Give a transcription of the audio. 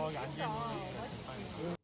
어, 여기 앉아있는